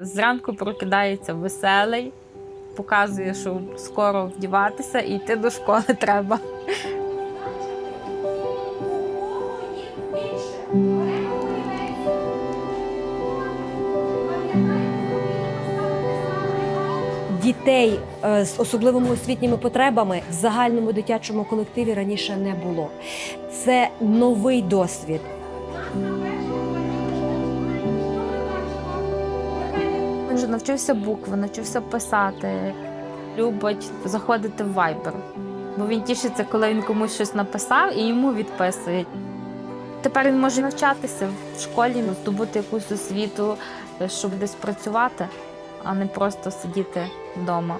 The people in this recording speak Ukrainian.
Зранку прокидається веселий, показує, що скоро вдіватися і йти до школи треба. Дітей е, з особливими освітніми потребами в загальному дитячому колективі раніше не було. Це новий досвід. Вже навчився букви, навчився писати, любить заходити в вайбер. Бо він тішиться, коли він комусь щось написав і йому відписують. Тепер він може навчатися в школі, здобути якусь освіту, щоб десь працювати, а не просто сидіти вдома.